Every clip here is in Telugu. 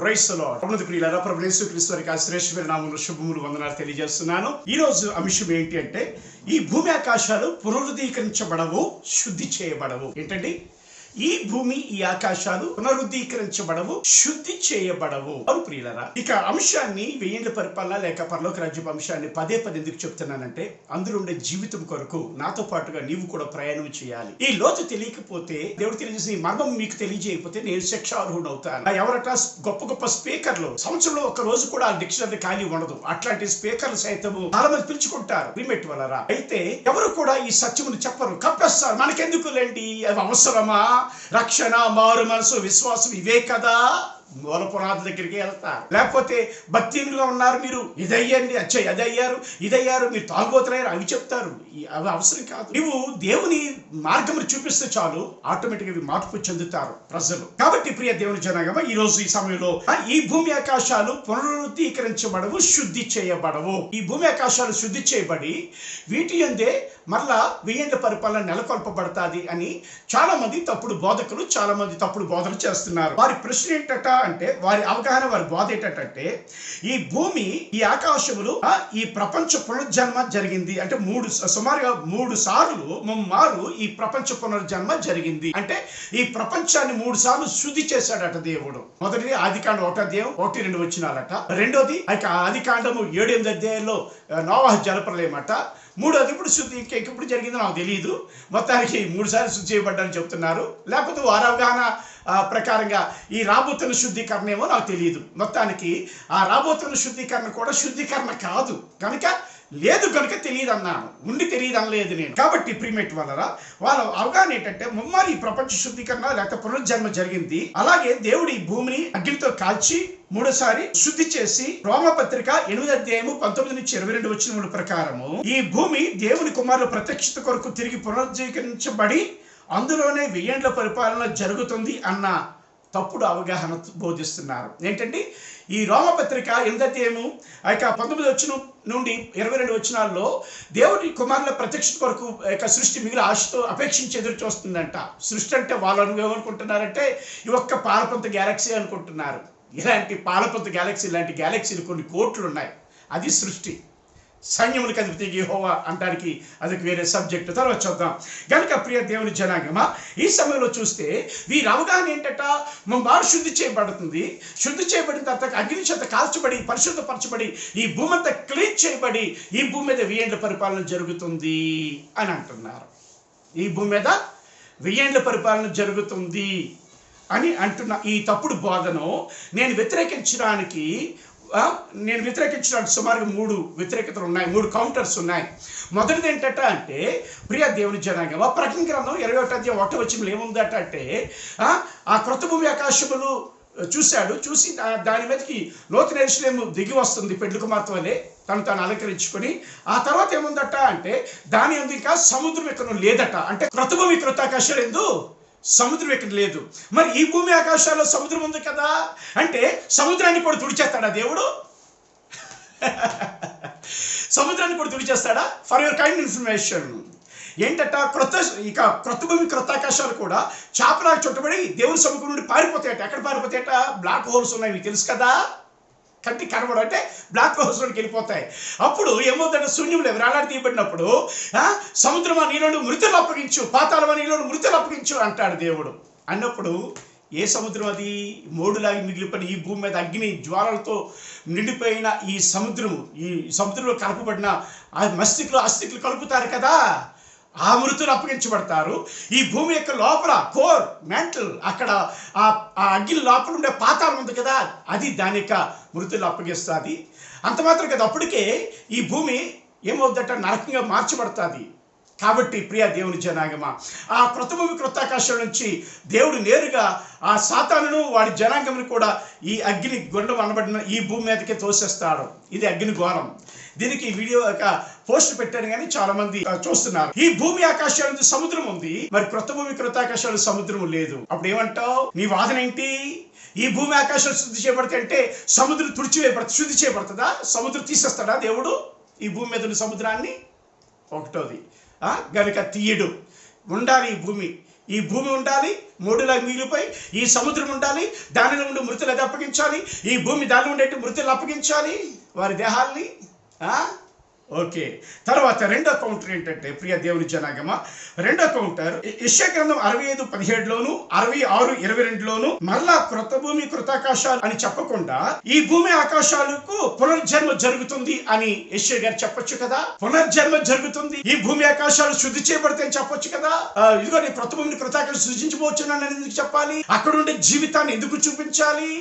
క్రైస్తలో ప్రభుత్వ ప్రియులారా ప్రభు యేసుక్రీస్తు వారికి ఆ శ్రేష్ఠమైన నామములు శుభములు వందనాలు తెలియజేస్తున్నాను. ఈ రోజు అంశం ఏంటి అంటే ఈ భూమి ఆకాశాలు పునరుద్ధీకరించబడవు శుద్ధి చేయబడవు. ఏంటండి? ఈ భూమి ఈ ఆకాశాలు పునరుద్ధీకరించబడవు శుద్ధి చేయబడవు. అవును ప్రియులరా ఇక అంశాన్ని వెయ్యేళ్ళ పరిపాలన లేక పరలోక రాజ్యపు అంశాన్ని పదే పదే ఎందుకు చెప్తున్నానంటే అందులో ఉండే జీవితం కొరకు నాతో పాటుగా నీవు కూడా ప్రయాణం చేయాలి. ఈ లోతు తెలియకపోతే దేవుడు తెలియజేసిన మర్మం మీకు తెలియజేయకపోతే నేను శిక్షార్హుడు అవుతాను ఎవరట గొప్ప గొప్ప స్పీకర్లు సంవత్సరంలో ఒక రోజు కూడా ఆ డిక్షనరీ ఖాళీ ఉండదు. అట్లాంటి స్పీకర్లు సైతము చాలా మంది పిలుచుకుంటారు. రిమెట్ వలరా అయితే ఎవరు కూడా ఈ సత్యమును చెప్పరు. కప్పేస్తారు. మనకెందుకు లేండి అవి అవసరమా? రక్షణ మారు మనసు విశ్వాసం ఇవే కదా. మూల పునాది దగ్గరికి వెళ్తారు. లేకపోతే భక్తిగా ఉన్నారు మీరు. ఇదయ్యండి అచ్చ ఇది అయ్యారు ఇదయ్యారు మీరు తాగుబోతులయ్యారు అవి చెప్తారు. అవి అవసరం కాదు. నువ్వు దేవుని మార్గమును చూపిస్తే చాలు. ఆటోమేటిక్గా మార్పు చెందుతారు ప్రజలు. కాబట్టి ప్రియ దేవుని జనగమ ఈ రోజు ఈ సమయంలో ఈ భూమి ఆకాశాలు పునరుద్ధీకరించబడవు శుద్ధి చేయబడవు. ఈ భూమి ఆకాశాలు శుద్ధి చేయబడి వీటి అందే మరలా వెయ్యేండ్ల పరిపాలన నెలకొల్పబడతాది అని చాలా మంది తప్పుడు బోధకులు చాలా మంది తప్పుడు బోధన చేస్తున్నారు. వారి ప్రశ్న ఏంటట అంటే వారి అవగాహన వారి బోధ ఏంటంటే ఈ భూమి ఈ ఆకాశములు ఈ ప్రపంచ పునర్జన్మ జరిగింది. అంటే మూడు సుమారుగా మూడు సార్లు మారు ఈ ప్రపంచ పునర్జన్మ జరిగింది. అంటే ఈ ప్రపంచాన్ని మూడు సార్లు శుద్ధి చేశాడట దేవుడు. మొదటిది ఆదికాండం ఒకటో అధ్యాయం ఒకటి రెండు వచ్చినాలట రెండోది ఇక ఆది కాండము ఏడు ఎనిమిది అధ్యాయంలో నోవాహ జలప్రలయమట. మూడోది ఇప్పుడు శుద్ధి ఇంకా ఎప్పుడు జరిగిందో నాకు తెలియదు మొత్తానికి మూడు సార్లు శుద్ధి చేయబడ్డారని చెప్తున్నారు. లేకపోతే వారవగాహన ప్రకారంగా ఈ రాబోతున్న శుద్ధీకరణ ఏమో నాకు తెలియదు మొత్తానికి ఆ రాబోతున్న శుద్ధీకరణ కూడా శుద్ధీకరణ కాదు. కనుక లేదు కనుక తెలియదు అన్నాను ఉండి తెలియదు అనలేదు నేను. కాబట్టి ప్రీమేట్ వలన వాళ్ళ అవగాహన ఏంటంటే ముమ్మారి ప్రపంచ శుద్ధీకరణ లేకపోతే పునర్జన్మ జరిగింది. అలాగే దేవుడి భూమిని అగ్నితో కాల్చి మూడోసారి శుద్ధి చేసి రోమపత్రిక ఎనిమిది అధ్యాయము పంతొమ్మిది నుంచి ఇరవై రెండు వచ్చిన ప్రకారము ఈ భూమి దేవుని కుమారుల ప్రత్యక్షత కొరకు తిరిగి పునరుజ్జీకరించబడి అందులోనే వెయ్యేండ్ల పరిపాలన జరుగుతుంది అన్న తప్పుడు అవగాహన బోధిస్తున్నారు. ఏంటంటే ఈ రోమపత్రిక ఎనిమిది ఏమో ఆ యొక్క పంతొమ్మిది వచ్చిన నుండి ఇరవై రెండు వచ్చినాల్లో దేవుడి కుమారుల ప్రత్యక్షత కొరకు యొక్క సృష్టి మిగిలిన ఆశతో అపేక్షించి ఎదురు చూస్తుందంట. సృష్టి అంటే వాళ్ళు ఏమనుకుంటున్నారంటే ఈ ఒక్క పాలపంత గ్యాలక్సీ అనుకుంటున్నారు. ఇలాంటి పాలపంత గ్యాలక్సీ ఇలాంటి గ్యాలక్సీలు కొన్ని కోట్లు ఉన్నాయి అది సృష్టి. సైన్యములకు అధిపతి యహోవా అంటానికి అదొక వేరే సబ్జెక్ట్ తర్వాత చూద్దాం. గనక ప్రియ దేవుని జనాంగమా ఈ సమయంలో చూస్తే వీరు అవగాహన ఏంటట? వారు శుద్ధి చేయబడుతుంది. శుద్ధి చేయబడిన తర్వాత అగ్ని చేత కాల్చబడి పరిశుద్ధపరచబడి ఈ భూమి అంతా క్లీన్ చేయబడి ఈ భూమి మీద వెయ్యేండ్ల పరిపాలన జరుగుతుంది అని అంటున్నారు. ఈ భూమి మీద వెయ్యేండ్ల పరిపాలన జరుగుతుంది అని అంటున్న ఈ తప్పుడు బోధను నేను వ్యతిరేకించడానికి నేను వ్యతిరేకించడానికి సుమారుగా మూడు వ్యతిరేకతలు ఉన్నాయి మూడు కౌంటర్స్ ఉన్నాయి. మొదటిది ఏంటంటే అంటే ప్రియ దేవుని జనాంగం ఆ ప్రకటన గ్రంథం ఇరవై ఒకటి అధ్యాయం ఒకటి వచ్చిన ఏముందట అంటే ఆ, ఆ క్రొత్త భూమి ఆకాశములు చూశాడు చూసి దాని మీదకి లోతు నేర్చులేము దిగి వస్తుంది పెళ్ళి కుమార్తె వలె తను తాను అలంకరించుకొని. ఆ తర్వాత ఏముందట అంటే దాని అందు ఇంకా సముద్రం ఇక్కడ లేదట. అంటే క్రొత్త భూమి క్రొత్త ఎందు సముద్రం ఇక్కడ లేదు. మరి ఈ భూమి ఆకాశాల్లో సముద్రం ఉంది కదా? అంటే సముద్రాన్ని కూడా తుడిచేస్తాడా దేవుడు? సముద్రాన్ని కూడా తుడిచేస్తాడా? ఫర్ యువర్ కైండ్ ఇన్ఫర్మేషన్ ఏంటట? క్రొత్త ఇక క్రొత్త భూమి క్రొత్త ఆకాశాలు కూడా చాపలాగా చుట్టబడి దేవుని సముఖం నుండి పారిపోతాయట. ఎక్కడ పారిపోతాయట? బ్లాక్ హోల్స్ ఉన్నాయి మీకు తెలుసు కదా? కంటి కనబడు అంటే బ్లాక్ హౌస్లోకి వెళ్ళిపోతాయి. అప్పుడు ఏమవుతుందంటే శూన్యంలో వేలాడి తీయబడినప్పుడు సముద్రమా నీళ్ళు మృతులు అప్పగించు పాతాలమా నీళ్ళు మృతులు అప్పగించు అంటాడు దేవుడు. అన్నప్పుడు ఏ సముద్రం అది? మోడులాగి మిగిలిపోయిన ఈ భూమి మీద అగ్ని జ్వాలలతో నిండిపోయిన ఈ సముద్రము ఈ సముద్రంలో కలపబడిన ఆ మస్తికులు అస్థికులు కలుపుతారు కదా. ఆ మృతులు అప్పగించబడతారు. ఈ భూమి యొక్క లోపల కోర్ మెంటల్ అక్కడ ఆ ఆ లోపల ఉండే పాతాళం ఉంది కదా అది దాని యొక్క మృతులు అప్పగిస్తుంది. అంత మాత్రం కదా అప్పటికే ఈ భూమి ఏమవుద్దట నరకంగా మార్చబడుతుంది. కాబట్టి ప్రియ దేవుని జనాంగమా ఆ క్రొత్త భూమి నుంచి దేవుడు నేరుగా ఆ సాతానును వాడి జనాంగమును కూడా ఈ అగ్ని గుండం అనబడిన ఈ భూమి మీదకే తోసేస్తాడు. ఇది అగ్ని ఘోరం. దీనికి వీడియో ఒక పోస్ట్ పెట్టాను కానీ చాలా మంది చూస్తున్నారు. ఈ భూమి ఆకాశం నుంచి సముద్రం ఉంది. మరి క్రొత్త భూమి క్రొత్త సముద్రం లేదు. అప్పుడు ఏమంటావు? నీ వాదన ఏంటి? ఈ భూమి ఆకాశాలు శుద్ధి చేయబడితే అంటే సముద్రం తుడిచివేయబడుతుంది శుద్ధి చేయబడుతుందా? సముద్రం తీసేస్తాడా దేవుడు? ఈ భూమి మీద ఉన్న సముద్రాన్ని? ఒకటోది. గనుక తీయడు. ఉండాలి ఈ భూమి. ఈ భూమి ఉండాలి మూడులా మిగిలిపోయి ఈ సముద్రం ఉండాలి దానిలో ఉండి మృతులు అది అప్పగించాలి ఈ భూమి దానిలో ఉండేటి మృతులు అప్పగించాలి వారి దేహాల్ని ఆ? ఓకే. తర్వాత రెండో కౌంటర్ ఏంటంటే ప్రియ దేవుని జనాగమ? రెండో కౌంటర్ యశ్య గ్రంథం అరవై ఐదు పదిహేడులోను అరవై ఆరు ఇరవై రెండులోను మరలా కృత భూమి కృతాకాశాలు అని చెప్పకుండా ఈ భూమి ఆకాశాలకు పునర్జన్మ జరుగుతుంది అని యశ్వ గారు చెప్పొచ్చు కదా? పునర్జన్మ జరుగుతుంది. ఈ భూమి ఆకాశాలు శుద్ధి చేయబడతాయని చెప్పొచ్చు కదా? ఇదిగో నీ కృత భూమిని కృతాకాశం సృజించబోచున్నాను అని ఎందుకు చెప్పాలి? అక్కడ ఉండే జీవితాన్ని ఎందుకు చూపించాలి?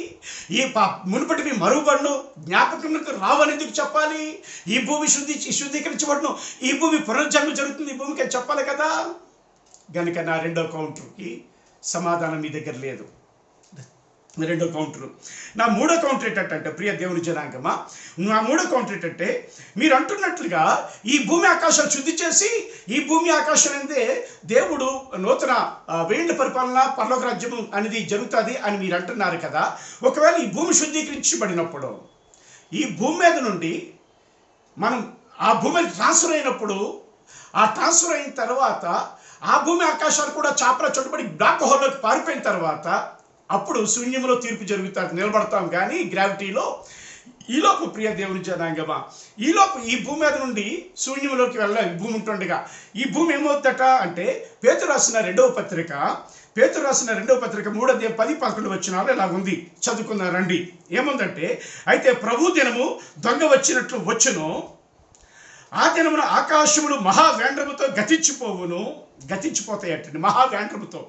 ఈ పా- మునుపటివి మరుగుబడును జ్ఞాపకం రావని ఎందుకు చెప్పాలి? ఈ భూమి శుద్ధి శుద్ధీకరించబడును ఈ భూమి పునర్జన్మ జరుగుతుంది ఈ భూమికి అని చెప్పాలి కదా? గనుక నా రెండో కౌంటర్కి సమాధానం మీ దగ్గర లేదు. రెండో కౌంటర్. నా మూడో కౌంటర్ ఏంటంటే ప్రియ దేవుని జనాంగమా నా మూడో కౌంటర్ ఏంటంటే మీరు అంటున్నట్లుగా ఈ భూమి ఆకాశాలు శుద్ధి చేసి ఈ భూమి ఆకాశం అందే దేవుడు నూతన వేణు వేండ్ల పరిపాలన పర్లోక రాజ్యం అనేది జరుగుతుంది అని మీరు అంటున్నారు కదా. ఒకవేళ ఈ భూమి శుద్ధీకరించబడినప్పుడు ఈ భూమి మీద నుండి మనం ఆ భూమికి ట్రాన్స్ఫర్ అయినప్పుడు ఆ ట్రాన్స్ఫర్ అయిన తర్వాత ఆ భూమి ఆకాశాలు కూడా చాపల చుట్టుబడి బ్లాక్ హోల్లోకి పారిపోయిన తర్వాత అప్పుడు శూన్యంలో తీర్పు జరుగుతుంది నిలబడతాం. కానీ గ్రావిటీలో ఈలోపు ప్రియ దేవుని జనాంగమా ఈలోపు ఈ భూమి మీద నుండి శూన్యంలోకి వెళ్ళాలి భూమి ఉంటుండగా ఈ భూమి ఏమవుద్దట అంటే పేతు రాసిన రెండవ పత్రిక పేతురు రాసిన రెండవ పత్రిక మూడో అధ్యాయం పది పదకొండు వచ్చినాలు ఇలా ఉంది. చదువుకున్నారండి రండి. ఏముందంటే అయితే ప్రభు దినము దొంగ వచ్చినట్లు వచ్చును ఆ దినమున ఆకాశములు మహావేండ్రముతో గతించిపోవును గతించిపోతాయటండి మహావేండ్రముతో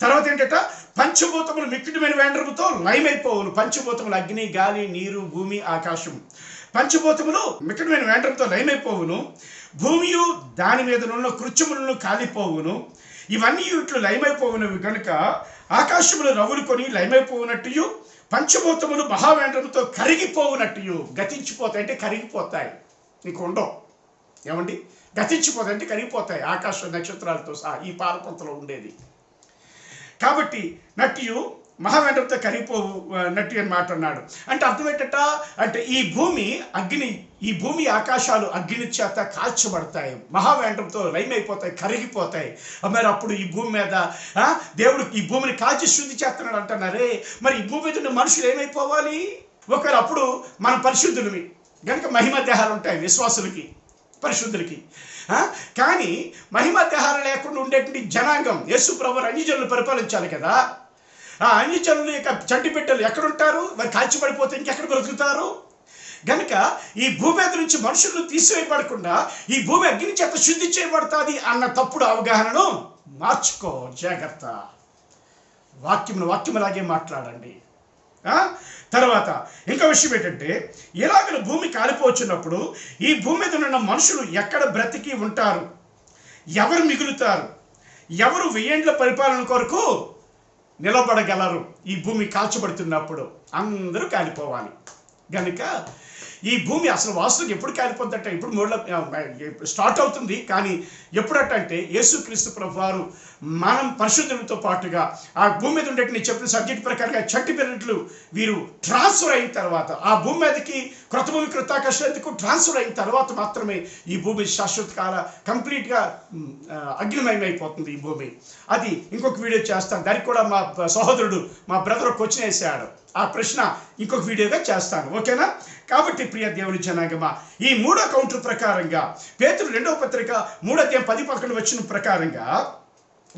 తర్వాత ఏంటంట? పంచభూతములు మిక్కిటమైన వేండ్రముతో లయమైపోవును. పంచభూతములు అగ్ని గాలి నీరు భూమి ఆకాశం. పంచభూతములు మిక్కటమైన వేండ్రంతో లయమైపోవును. భూమియు దాని మీద నున్న కృత్యములను కాలిపోవును. ఇవన్నీ ఇట్లు లయమైపోవునవి కనుక ఆకాశములు రవులు కొని లయమైపోవునట్టుయు పంచభూతములు మహావేండ్రముతో కరిగిపోవునట్టుయు. గతించిపోతాయి అంటే కరిగిపోతాయి. నీకు ఉండవు. ఏమండి? గతించిపోతాయి కరిగిపోతాయి ఆకాశ నక్షత్రాలతో సహా ఈ పాలపంతలో ఉండేది. కాబట్టి నట్టియు మహావేంద్రంతో కరిగిపోవు ఆ, నట్టి అని మాట అన్నాడు. అంటే అర్థం ఏంటట? అంటే ఈ భూమి అగ్ని ఈ భూమి ఆకాశాలు అగ్ని చేత కాల్చబడతాయి. మహావేంద్రంతో లైమైపోతాయి కరిగిపోతాయి. మరి అప్పుడు ఈ భూమి మీద దేవుడు ఈ భూమిని కాల్చి శుద్ధి చేస్తున్నాడు అంటున్నారే. మరి ఈ భూమి మీద ఉన్న మనుషులు ఏమైపోవాలి? ఒకరు అప్పుడు మన పరిశుద్ధులవి. కనుక మహిమ దేహాలు ఉంటాయి విశ్వాసులకి. పరిశుద్ధులకి. కానీ మహిమ దేహాలు లేకుండా ఉండేటువంటి జనాంగం యేసు ప్రభు అన్యజనులు పరిపాలించాలి కదా. ఆ అన్యజనులు యొక్క చంటి బిడ్డలు ఎక్కడుంటారు? మరి కాల్చిపడిపోతే ఇంకెక్కడ బ్రతుకుతారు? గనుక ఈ భూమి మీద నుంచి మనుషులు తీసివేయబడకుండా ఈ భూమి అగ్ని చేత శుద్ధి చేయబడుతుంది అన్న తప్పుడు అవగాహనను మార్చుకో. జాగ్రత్త. వాక్యమును వాక్యములాగే మాట్లాడండి. తర్వాత ఇంకో విషయం ఏంటంటే ఇలాగ భూమి కాలిపోచున్నప్పుడు ఈ భూమి మీద ఉన్న మనుషులు ఎక్కడ బ్రతికి ఉంటారు? ఎవరు మిగులుతారు? ఎవరు వెయ్యేండ్ల పరిపాలన కొరకు నిలబడగలరు ఈ భూమి కాల్చబడుతున్నప్పుడు? అందరూ కాలిపోవాలి. గనుక ఈ భూమి అసలు వాస్తుకి ఎప్పుడు కాలిపోతుందంటే? ఇప్పుడు మూడు స్టార్ట్ అవుతుంది. కానీ ఎప్పుడట అంటే యేసుక్రీస్తు ప్రభు వారు మనం పరిశుద్ధులతో పాటుగా ఆ భూమి మీద ఉండేటి నేను చెప్పిన సబ్జెక్ట్ ప్రకారంగా చట్టి పిల్లట్లు వీరు ట్రాన్స్ఫర్ అయిన తర్వాత ఆ భూమి మీదకి క్రొత్త భూమి కృతాకర్షకు ట్రాన్స్ఫర్ అయిన తర్వాత మాత్రమే ఈ భూమి శాశ్వత కాల కంప్లీట్గా అగ్నిమయమైపోతుంది ఈ భూమి. అది ఇంకొక వీడియో చేస్తాను. దానికి కూడా మా సహోదరుడు మా బ్రదర్ క్వశ్చన్ వేసాడు. ఆ ప్రశ్న ఇంకొక వీడియోగా చేస్తాను. ఓకేనా? కాబట్టి ప్రియ దేవుని జనాంగమా ఈ మూడో కౌంటర్ ప్రకారంగా పేతులు రెండవ పత్రిక మూడో అధ్యాయం పది పదకొండు వచ్చిన ప్రకారంగా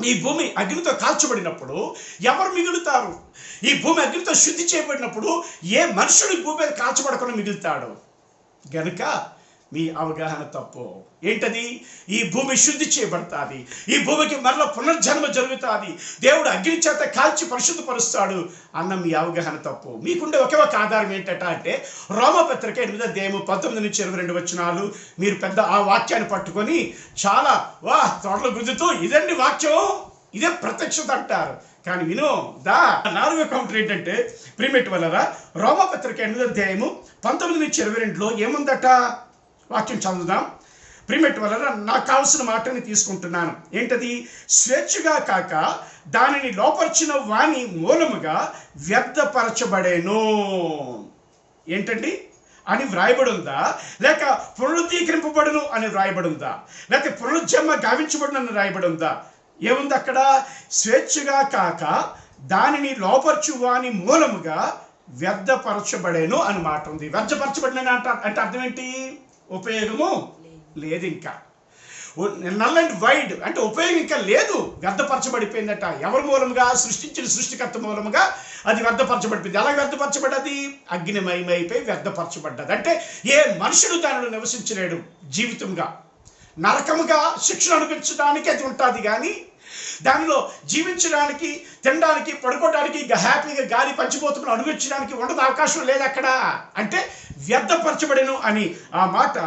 ఈ భూమి అగ్నితో కాల్చబడినప్పుడు ఎవరు మిగులుతారు? ఈ భూమి అగ్నితో శుద్ధి చేయబడినప్పుడు ఏ మనుషుడు భూమి మీద కాల్చబడకుండా మిగులుతాడు? గనుక మీ అవగాహన తప్పు. ఏంటది? ఈ భూమి శుద్ధి చేయబడుతుంది. ఈ భూమికి మరల పునర్జన్మ జరుగుతుంది. దేవుడు అగ్ని చేత కాల్చి పరిశుద్ధపరుస్తాడు అన్న మీ అవగాహన తప్పు. మీకుండే ఒకే ఒక ఆధారం ఏంటట అంటే రోమపత్రిక ఎనిమిదో దేము పంతొమ్మిది నుంచి ఇరవై రెండు వచ్చినాలు మీరు పెద్ద ఆ వాక్యాన్ని పట్టుకొని చాలా వా తోటలు గుద్దుతూ ఇదండి వాక్యం? ఇదే ప్రత్యక్షత అంటారు. కానీ విను దా. నాలుగో కౌంటర్ ఏంటంటే ప్రిమిట్ వల్ల రోమపత్రిక ఎనిమిదో అధ్యాయము పంతొమ్మిది నుంచి ఇరవై రెండులో ఏముందట? వాక్యం చదువుదాం. ప్రిమిట్ వలన నాకు కావలసిన మాటని తీసుకుంటున్నాను. ఏంటది? స్వేచ్ఛగా కాక దానిని లోపరిచిన వాణి మూలముగా వ్యర్థపరచబడేను. ఏంటండి? అని వ్రాయబడి ఉందా లేక పునరుద్ధీకరింపబడును అని వ్రాయబడి ఉందా లేక పునరుజ్జమ గావించబడును అని వ్రాయబడి ఉందా ఏముంది అక్కడ? స్వేచ్ఛగా కాక దానిని లోపర్చు వాని మూలముగా వ్యర్థపరచబడేను అని మాట ఉంది. వ్యర్థపరచబడిన అంటే అర్థం ఏంటి? ఉపయోగము లేదు ఇంకా. నల్ అండ్ వైడ్ అంటే ఉపయోగం ఇంకా లేదు. వ్యర్థపరచబడిపోయిందట. ఎవరి మూలంగా సృష్టించిన సృష్టికర్త మూలంగా అది వ్యర్థపరచబడిపోయింది. ఎలా వ్యర్థపరచబడ్డది? అగ్నిమయమైపోయి వ్యర్థపరచబడ్డది. అంటే ఏ మనుషుడు దానిలో నివసించలేడు జీవితంగా. నరకముగా శిక్షణ అనిపించడానికి అది ఉంటుంది కానీ దానిలో జీవించడానికి తినడానికి పడుకోవడానికి హ్యాపీగా గాలి పంచిపోతున్న అనుభవించడానికి ఉండదు అవకాశం లేదు అక్కడ. అంటే వ్యర్థపరచబడను అని ఆ మాట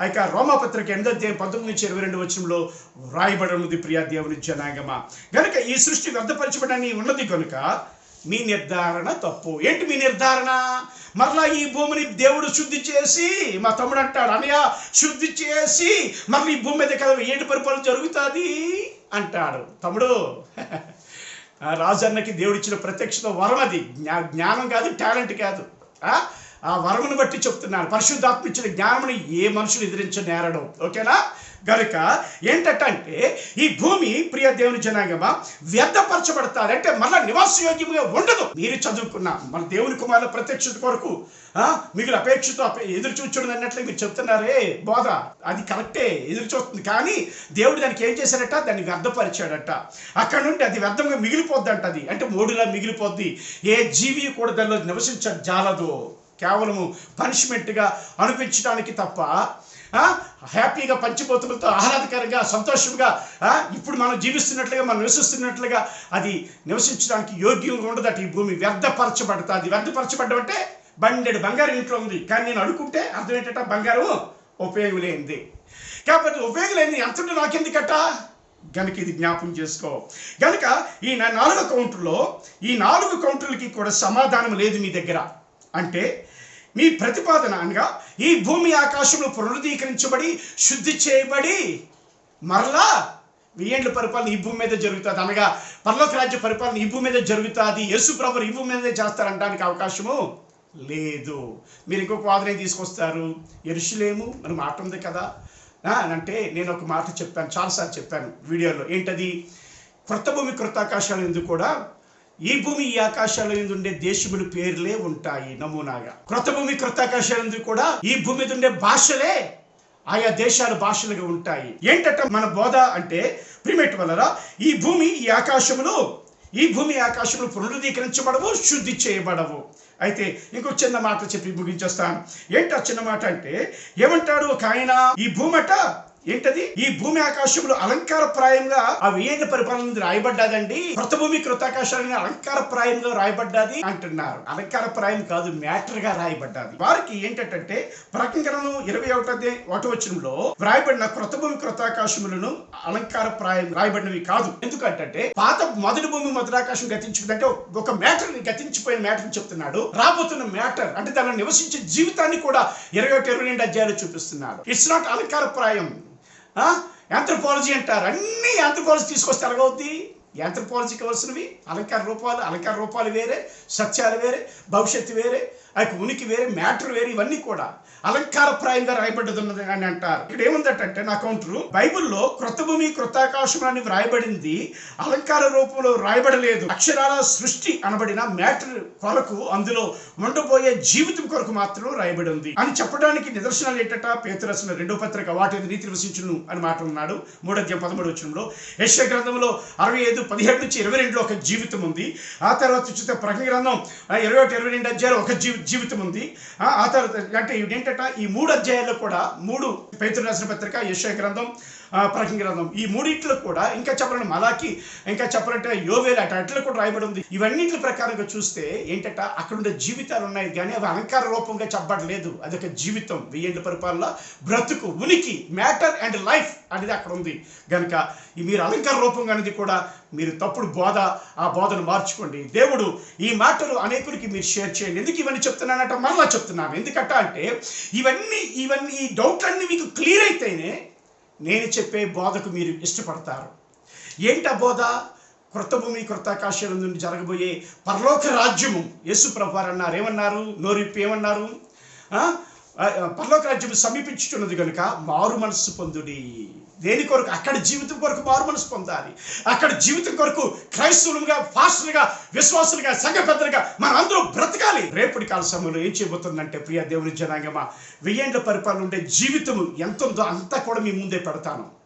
ఆ యొక్క రోమపత్రిక ఎనిమిదో అధ్యాయం పంతొమ్మిది నుంచి ఇరవై రెండు వచ్చంలో వ్రాయబడి ఉన్నది ప్రియా దేవుని జనాంగమా. గనుక ఈ సృష్టి వ్యర్థపరచబడని ఉన్నది కనుక మీ నిర్ధారణ తప్పు. ఏంటి మీ నిర్ధారణ? మరలా ఈ భూమిని దేవుడు శుద్ధి చేసి మా తమ్ముడు అంటాడు అనయ్య శుద్ధి చేసి మరలా ఈ భూమి మీద కదా ఏడు పరిపాలన జరుగుతుంది? అంటాడు. తమ్ముడు రాజన్నకి దేవుడిచ్చిన ప్రత్యక్షత వరం అది. జ్ఞా జ్ఞానం కాదు టాలెంట్ కాదు. ఆ? ఆ వరమును బట్టి చెప్తున్నాను పరిశుద్ధాత్మ ఇచ్చిన జ్ఞానముని ఏ మనుషులు ఎదిరించ నేరడం. ఓకేనా? గనుక ఏంటంటే ఈ భూమి ప్రియ దేవుని జనాంగమా వ్యర్థపరచబడతారంటే మళ్ళా నివాసయోగ్యంగా ఉండదు. మీరు చదువుకున్న మన దేవుని కుమారుల ప్రత్యక్షత కొరకు ఆ, మిగిలిన అపేక్షతో ఎదురు చూచుడు అన్నట్లు మీరు చెప్తున్నారే. బోధ అది కరెక్టే ఎదురు చూస్తుంది. కానీ దేవుడు దానికి ఏం చేశాడట? దాన్ని వ్యర్థపరిచాడట. అక్కడ నుండి అది వ్యర్థంగా మిగిలిపోద్దంట అది. అంటే మూడులా మిగిలిపోద్ది. ఏ జీవి కూడా దానిలో నివసించ జాలదు. కేవలము పనిష్మెంట్గా అనిపించడానికి తప్ప హ్యాపీగా పంచిపోతులతో ఆహ్లాదకరంగా సంతోషంగా ఇప్పుడు మనం జీవిస్తున్నట్లుగా మనం నివసిస్తున్నట్లుగా అది నివసించడానికి యోగ్యంగా ఉండదట ఈ భూమి. వ్యర్థపరచబడుతుంది. వ్యర్థపరచబడ్డం అంటే బండెడు బంగారం ఇంట్లో ఉంది. కానీ నేను అడుగుంటే అర్థం ఏంటంటే బంగారం ఉపయోగం లేనిది కాకపోతే ఉపయోగం లేనిది ఎంత ఉంటే నాకెందుకట? గనుక ఇది జ్ఞాపం చేసుకో. గనుక ఈ నాలుగు కౌంటర్లో ఈ నాలుగు కౌంటర్లకి కూడా సమాధానం లేదు మీ దగ్గర. అంటే మీ ప్రతిపాదన అనగా ఈ భూమి ఆకాశంలో పునరుద్ధీకరించబడి శుద్ధి చేయబడి మరలా వెయ్యేండ్ల పరిపాలన ఈ భూమి మీద జరుగుతుంది. అనగా పర్లోక రాజ్య పరిపాలన ఈ భూమి మీద జరుగుతుంది. యేసు ప్రభు ఈ భూమి మీదే చేస్తారంటానికి అవకాశము లేదు. మీరు ఇంకొక వాదనే తీసుకొస్తారు. ఎరుషులేము మనం మాట ఉంది కదా? అంటే నేను ఒక మాట చెప్పాను చాలాసార్లు చెప్పాను వీడియోలో. ఏంటది? క్రొత్త భూమి క్రొత్త ఆకాశాలు ఎందుకు కూడా ఈ భూమి ఈ ఆకాశాల మీద ఉండే దేశముల పేర్లే ఉంటాయి. నమూనాగా క్రొత్త భూమి క్రొత్త ఆకాశాల కూడా? ఈ భూమి మీద ఉండే భాషలే ఆయా దేశాల భాషలుగా ఉంటాయి. ఏంటంటే మన బోధ అంటే ప్రిమేట్ వలన ఈ భూమి ఈ ఆకాశములు ఈ భూమి ఆకాశములు పునరుద్ధీకరించబడవు శుద్ధి చేయబడవు. అయితే ఇంకో చిన్న మాట చెప్పి ముగించేస్తాను. ఏంట చిన్న మాట అంటే ఏమంటాడు ఒక ఆయన ఈ భూమట ఏంటది? ఈ భూమి ఆకాశములు అలంకార ప్రాయంగా ఆ వెయ్యేళ్ళ పరిపాలన రాయబడ్డాదండి. భూమి కృతాకాశాలని అలంకార ప్రాయంలో రాయబడ్డాది అంటున్నారు. అలంకార ప్రాయం కాదు మ్యాటర్గా రాయబడ్డాది. వారికి ఏంటంటే ప్రకటన ఇరవై ఒకటే ఒకటవచనంలో రాయబడిన క్రొత్త భూమి కృతాకాశములను అలంకార ప్రాయం రాయబడినవి కాదు. ఎందుకంటే పాత మొదటి భూమి మొదలాకాశం గతించుకుందంటే ఒక మ్యాటర్ని గతించిపోయిన మ్యాటర్ చెప్తున్నాడు. రాబోతున్న మ్యాటర్ అంటే దానిలో నివసించే జీవితాన్ని కూడా ఇరవై ఒకటి ఇరవై రెండు అధ్యాయులు చూపిస్తున్నాడు. ఇట్స్ నాట్ అలంకార ప్రాయం. యాంథ్రపాలజీ అంటారు. అన్ని యాంథ్రపాలజీ తీసుకొస్తే ఎలాగవుద్ది? యాంథ్రోపాలజీ కావాల్సినవి అలంకార రూపాలు అలంకార రూపాలు వేరే సత్యాలు వేరే భవిష్యత్తు వేరే. అది ఉనికి వేరే మ్యాటర్ వేరే ఇవన్నీ కూడా. అలంకారప్రాయంగా రాయబడ్డది ఉన్నది అని అంటారు. ఇక్కడ ఏముందటంటే నా కౌంటరు బైబిల్లో క్రొత్త భూమి క్రొత్త ఆకాశం అని వ్రాయబడింది. అలంకార రూపంలో రాయబడలేదు అక్షరాల సృష్టి అనబడిన మ్యాటర్ కొరకు అందులో ఉండబోయే జీవితం కొరకు మాత్రం రాయబడి ఉంది అని చెప్పడానికి నిదర్శనాలు ఏంటట? పేతురు రెండో పత్రిక వాటి నీతి నివసించును అని మాట ఉన్నాడు మూడో పదమూడు వచ్చినంలో యశ్య గ్రంథంలో అరవై ఐదు పదిహేడు నుంచి ఇరవై రెండులో ఒక జీవితం ఉంది. ఆ తర్వాత చూస్తే ప్రకటన గ్రంథం ఇరవై ఒకటి ఇరవై రెండు అధ్యాయులు ఒక జీవితం. జీవితం ఉంది ఆ తర్వాత అంటే ఏంటంటే ఈ మూడు అధ్యాయాల్లో కూడా మూడు పైతృ రాసిన పత్రిక యశ్వ గ్రంథం ప్రకటన గ్రంథం. ఈ మూడింటిలో కూడా ఇంకా చెప్పాలంటే మలాకి ఇంకా చెప్పాలంటే యోవేలు అట అట్లా కూడా రాయబడి ఉంది. ఇవన్నింటి ప్రకారంగా చూస్తే ఏంటంట అక్కడ ఉండే జీవితాలు ఉన్నాయి కానీ అవి అలంకార రూపంగా చెప్పబడలేదు. అదొక జీవితం. వెయ్యేళ్ళ పరిపాలన బ్రతుకు ఉనికి మ్యాటర్ అండ్ లైఫ్ అనేది అక్కడ ఉంది. గనుక ఈ మీరు అలంకార రూపంగా అనేది కూడా మీరు తప్పుడు బోధ ఆ బోధను మార్చుకోండి. దేవుడు ఈ మాటలు అనేకులకి మీరు షేర్ చేయండి. ఎందుకు ఇవన్నీ చెప్తున్నానంట? మరలా చెప్తున్నాను. ఎందుకంట అంటే ఇవన్నీ ఇవన్నీ ఈ డౌట్లన్నీ మీకు క్లియర్ అయితేనే నేను చెప్పే బోధకు మీరు ఇష్టపడతారు. ఏంటి బోధ? క్రొత్త భూమి క్రొత్త నుండి జరగబోయే పరలోక రాజ్యము. యేసు ప్రభువారు అన్నారు. ఏమన్నారు? నోరిప్పి ఏమన్నారు? పరలోక రాజ్యము సమీపించుతున్నది కనుక మారు మనస్సు పొందుడి. దేని కొరకు? అక్కడ జీవితం కొరకు మారు మనసు పొందాలి. అక్కడ జీవితం కొరకు క్రైస్తవులుగా ఫాస్టులుగా విశ్వాసులుగా సంఘ పెద్దలుగా మన అందరూ బ్రతకాలి. రేపటి కాల సమయంలో ఏం చేయబోతుందంటే ప్రియ దేవుని జనాంగమా వెయ్యేండ్ల పరిపాలన ఉండే జీవితం ఎంత ఉందో అంతా కూడా మీ ముందే పెడతాను.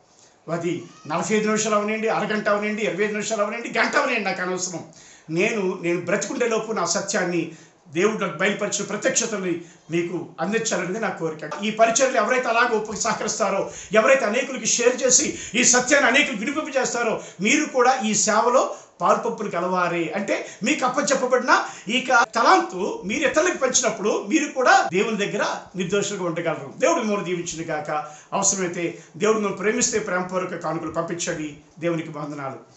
అది నలభై ఐదు నిమిషాలు అవనండి అరగంట అవనండి ఇరవై ఐదు నిమిషాలు అవనండి గంట అవనండి నాకు అనవసరం. నేను నేను బ్రతికుండే లోపు నా సత్యాన్ని దేవుడు నాకు బయలుపరిచిన ప్రత్యక్షతని మీకు అందించాలనేది నా కోరిక. ఈ పరిచయలు ఎవరైతే అలాగ ఉప సహకరిస్తారో ఎవరైతే అనేకులకి షేర్ చేసి ఈ సత్యాన్ని అనేకులు వినిపింప చేస్తారో మీరు కూడా ఈ సేవలో పాల్పంపులు కలవారే అంటే మీకు అప్పచెప్పబడిన ఈ క- తలాంతు మీరు ఇతరులకు పంచినప్పుడు మీరు కూడా దేవుని దగ్గర నిర్దోషులుగా ఉండగలరు. దేవుడు మిమ్మల్ని దీవించింది కాక అవసరమైతే దేవుడు మిమ్మల్ని ప్రేమిస్తే ప్రేమపూర్వక కానుకలు పంపించండి. దేవునికి వందనాలు.